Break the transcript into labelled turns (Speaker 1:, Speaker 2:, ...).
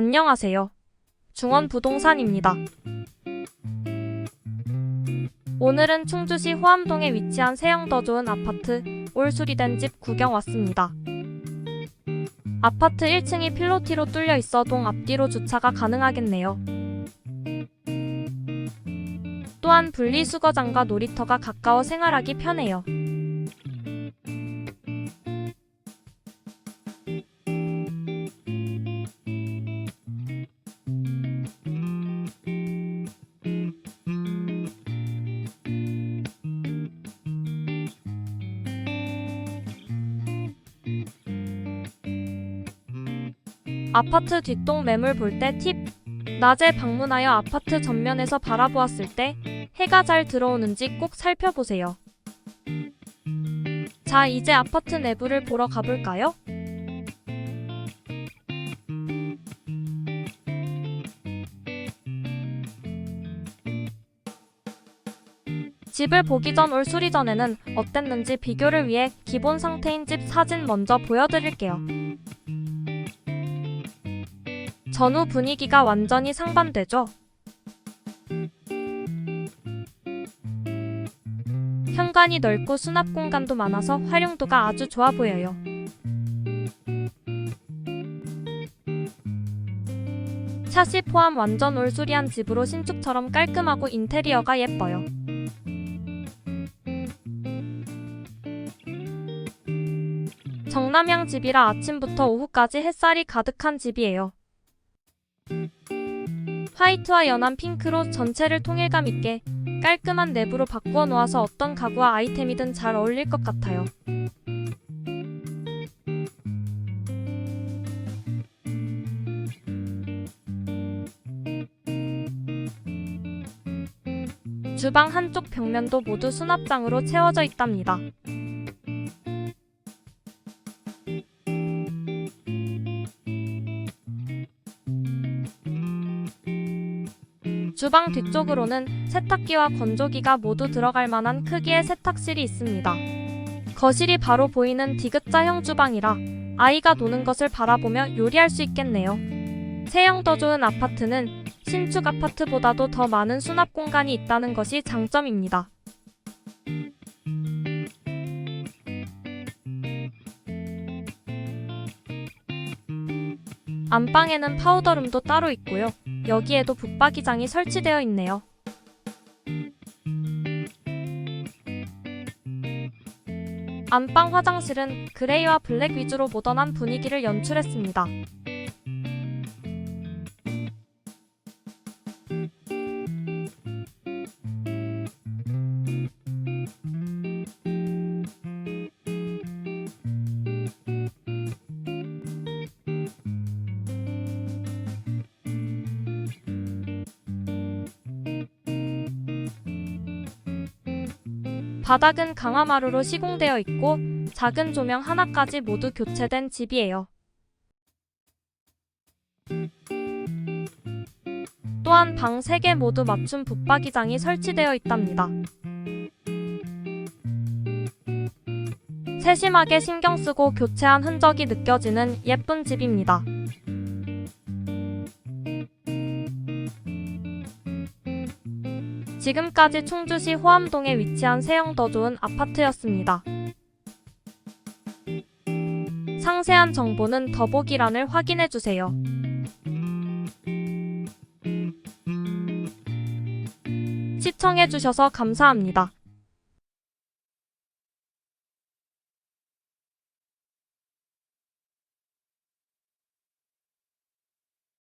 Speaker 1: 안녕하세요. 중원부동산입니다. 오늘은 충주시 호암동에 위치한 세형 더 좋은 아파트 올 수리된 집 구경 왔습니다. 아파트 1층이 필로티로 뚫려 있어 동 앞뒤로 주차가 가능하겠네요. 또한 분리수거장과 놀이터가 가까워 생활하기 편해요. 아파트 뒷동 매물 볼 때 팁. 낮에 방문하여 아파트 전면에서 바라보았을 때 해가 잘 들어오는지 꼭 살펴보세요. 자, 이제 아파트 내부를 보러 가볼까요? 집을 보기 전 올 수리 전에는 어땠는지 비교를 위해 기본 상태인 집 사진 먼저 보여드릴게요. 전후 분위기가 완전히 상반되죠? 현관이 넓고 수납 공간도 많아서 활용도가 아주 좋아 보여요. 샷이 포함 완전 올수리한 집으로 신축처럼 깔끔하고 인테리어가 예뻐요. 정남향 집이라 아침부터 오후까지 햇살이 가득한 집이에요. 화이트와 연한 핑크로 전체를 통일감 있게 깔끔한 내부로 바꾸어 놓아서 어떤 가구와 아이템이든 잘 어울릴 것 같아요. 주방 한쪽 벽면도 모두 수납장으로 채워져 있답니다. 주방 뒤쪽으로는 세탁기와 건조기가 모두 들어갈 만한 크기의 세탁실이 있습니다. 거실이 바로 보이는 디귿자형 주방이라 아이가 노는 것을 바라보며 요리할 수 있겠네요. 세형 더 좋은 아파트는 신축 아파트보다도 더 많은 수납 공간이 있다는 것이 장점입니다. 안방에는 파우더룸도 따로 있고요. 여기에도 붙박이장이 설치되어 있네요. 안방 화장실은 그레이와 블랙 위주로 모던한 분위기를 연출했습니다. 바닥은 강화마루로 시공되어 있고 작은 조명 하나까지 모두 교체된 집이에요. 또한 방 3개 모두 맞춤 붙박이장이 설치되어 있답니다. 세심하게 신경 쓰고 교체한 흔적이 느껴지는 예쁜 집입니다. 지금까지 충주시 호암동에 위치한 세형 더 좋은 아파트였습니다. 상세한 정보는 더보기란을 확인해 주세요. 시청해 주셔서 감사합니다.